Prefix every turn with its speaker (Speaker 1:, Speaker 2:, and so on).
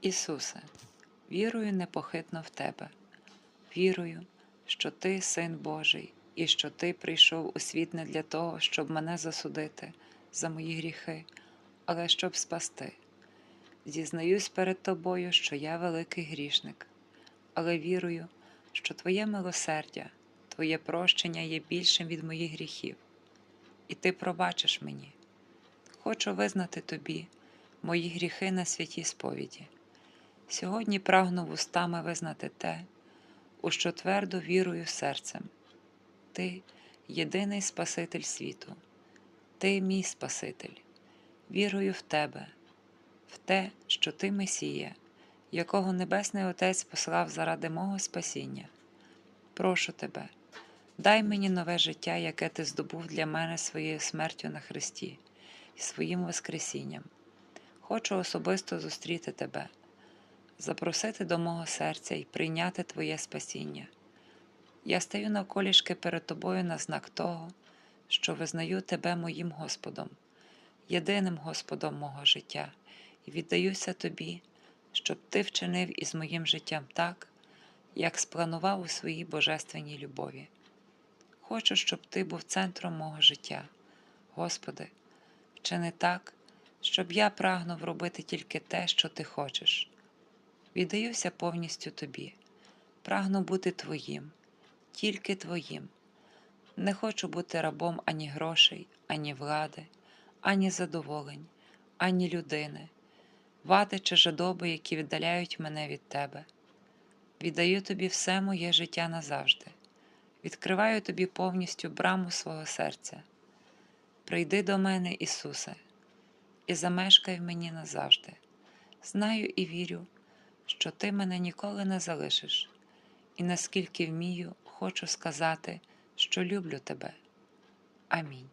Speaker 1: Ісусе, вірую непохитно в Тебе, вірую, що Ти Син Божий, і що Ти прийшов у світ не для того, щоб мене засудити за мої гріхи, але щоб спасти. Зізнаюсь перед Тобою, що я великий грішник, але вірую, що Твоє милосердя, Твоє прощення є більшим від моїх гріхів, і Ти пробачиш мені. Хочу визнати Тобі мої гріхи на святій сповіді. Сьогодні прагну вустами визнати те, у що твердо вірую серцем. Ти єдиний Спаситель світу, Ти мій Спаситель. Вірую в Тебе, в те, що Ти Месія, якого Небесний Отець послав заради мого спасіння. Прошу Тебе, дай мені нове життя, яке Ти здобув для мене своєю смертю на Христі і своїм Воскресінням. Хочу особисто зустріти Тебе, запросити до мого серця і прийняти Твоє спасіння. Я стаю навколішки перед Тобою на знак того, що визнаю Тебе моїм Господом, єдиним Господом мого життя, і віддаюся Тобі, щоб Ти вчинив із моїм життям так, як спланував у своїй божественній любові. Хочу, щоб Ти був центром мого життя. Господи, вчини так, щоб я прагнув робити тільки те, що Ти хочеш. Віддаюся повністю Тобі, прагну бути Твоїм, тільки Твоїм. Не хочу бути рабом ані грошей, ані влади, ані задоволень, ані людини, вади чи жадоби, які віддаляють мене від Тебе. Віддаю Тобі все моє життя назавжди, відкриваю Тобі повністю браму свого серця. Прийди до мене, Ісусе, і замешкай в мені назавжди. Знаю і вірю, що Ти мене ніколи не залишиш, і наскільки вмію, хочу сказати, що люблю Тебе. Амінь.